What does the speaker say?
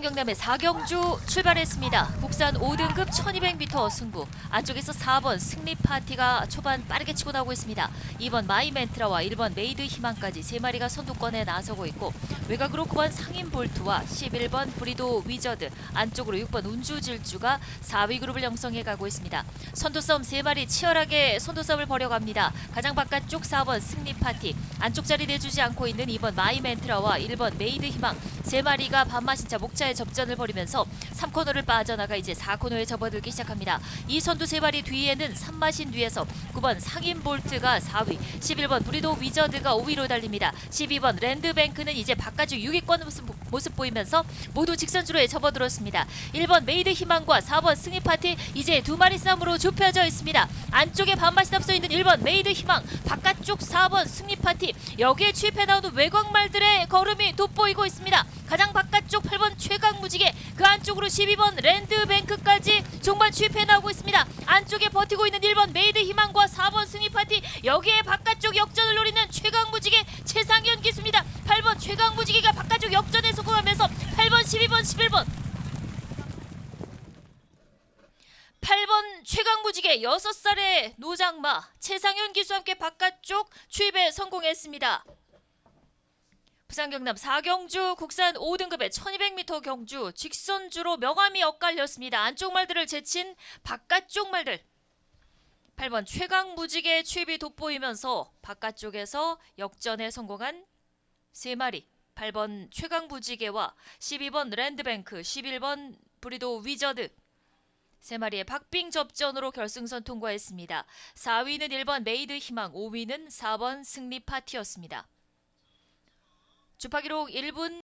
경남의 4경주 출발했습니다. 국산 5등급 1200m 승부. 안쪽에서 4번 승리 파티가 초반 빠르게 치고 나오고 있습니다. 2번 마이멘트라와 1번 메이드 희망까지 3마리가 선두권에 나서고 있고 외곽으로 9번 상인 볼트와 11번 브리도 위저드 안쪽으로 6번 운주 질주가 4위 그룹을 형성해 가고 있습니다. 선두 싸움 3마리 치열하게 선두 싸움을 벌여갑니다. 가장 바깥쪽 4번 승리 파티 안쪽 자리 내주지 않고 있는 2번 마이멘트라와 1번 메이드 희망 3마리가 반마신차 목차 에 접전을 벌이면서 3코너를 빠져나가 이제 4코너에 접어들기 시작합니다. 이 선두 3마리 뒤에는 3마신 뒤에서 9번 상인 볼트가 4위 11번 브리도 위저드가 5위로 달립니다. 12번 랜드뱅크는 이제 바깥쪽 6위권 모습, 모습 보이면서 모두 직선주로에 접어들었습니다. 1번 메이드 희망과 4번 승리 파티 이제 두 마리 싸움으로 좁혀져 있습니다. 안쪽에 반마신 앞서 있는 1번 메이드 희망 바깥쪽 4번 승리 파티 여기에 취입해 나오는 외곽말들의 걸음이 돋보이고 있습니다. 가장 바깥쪽 8번 최강 무지개 그 안쪽으로 12번 랜드뱅크까지 종반 취입해 나오고 있습니다. 안쪽에 버티고 있는 1번 메이드 희망과 4번 승리 파티 여기에 바깥쪽 역전을 노리는 최강 무지개 최상현 기수입니다. 8번 최강 무지개가 바깥쪽 역전에 성공하면서 8번 12번 11번 8번 최강무지개 6살의 노장마 최상현 기수와 함께 바깥쪽 추입에 성공했습니다. 부산 경남 4경주 국산 5등급의 1200m 경주 직선주로 명암이 엇갈렸습니다. 안쪽 말들을 제친 바깥쪽 말들 8번 최강무지개 추입이 돋보이면서 바깥쪽에서 역전에 성공한 3마리 8번 최강무지개와 12번 랜드뱅크 11번 브리도 위저드 세 마리의 박빙 접전으로 결승선 통과했습니다. 4위는 1번 메이드 희망, 5위는 4번 승리 파티였습니다. 주파기록 1분